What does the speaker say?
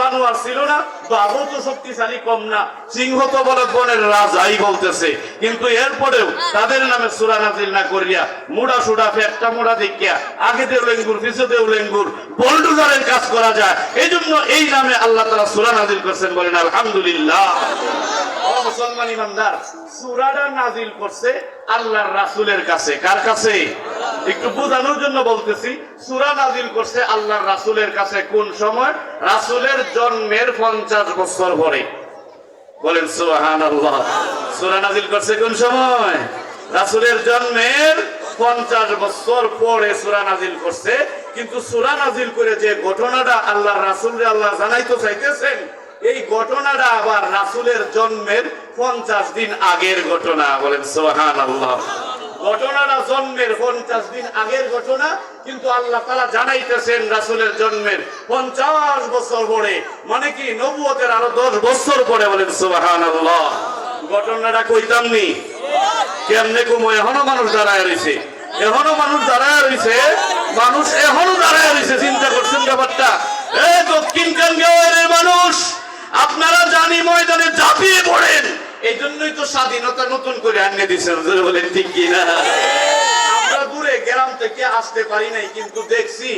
জানোয়ার ছিল না বাঘও তো শক্তিশালী কম না। সিংহ তো বলে বনের রাজাই বলতেছে কিন্তু এরপরেও তাদের নামে সুরা নাজিল না করিয়া মুড়া সুড়া ফেটটা মুড়া দেখিয়া আগে দেও লেঙ্গুর পিছু দেও লেঙ্গুর বল্ডুজারের কাজ করা যায়। এই জন্য এই নামে আল্লাহ তারা সুরা নাজিল করছেন বলেন আলহামদুলিল্লাহ। ও মুসলমান ইমানদার সুরাটা নাজিল করছে আল্লাহর রাসূলের কাছে। কার কাছে? একটু বোঝানোর জন্য বলতেছি, সুরা নাজিল করছে আল্লাহর রাসূলের কাছে কোন সময়? রাসূলের জন্মের পঞ্চাশ বছর পরে। বলেন, সুবহানাল্লাহ। সূরা নাজিল করছে কোন সময়? রাসূলের জন্মের পঞ্চাশ বছর পরে সূরা নাজিল করছে। কিন্তু সূরা নাজিল করে যে ঘটনাটা আল্লাহর রাসূলরে আল্লাহ জানাইতে চাইতেছেন, এই ঘটনাটা আবার রাসূলের জন্মের পঞ্চাশ দিন আগের ঘটনা। বলেন, সুবহানাল্লাহ। ঘটনাটা জন্মের পঞ্চাশ দিন আগের ঘটনা, কিন্তু আল্লাহ তালা জানাইতেছেন রাসুলের জন্মের পঞ্চাশ বছর পরে। মানে কি, নবুয়তের আরও দশ বছর পরে বলেন, সুবহানাল্লাহ। ঘটনাটা কইতাম নি? কেমনে কুমো? এখনও মানুষ দাঁড়ায় রয়েছে এখনও মানুষ দাঁড়ায় রয়েছে মানুষ এখনও দাঁড়ায় রয়েছে চিন্তা করছেন ব্যাপারটা। এ দক্ষিণ কাঙ্গের মানুষ, আপনারা জানি ময়দানে ঝাঁপিয়ে পড়েন। এই জন্যই তো স্বাধীনতা নতুন করে আনিয়ে দিচ্ছেন বলেন, ঠিক কিনা? আমরা দূরে, গ্রাম থেকে আসতে পারি নাই, কিন্তু দেখছি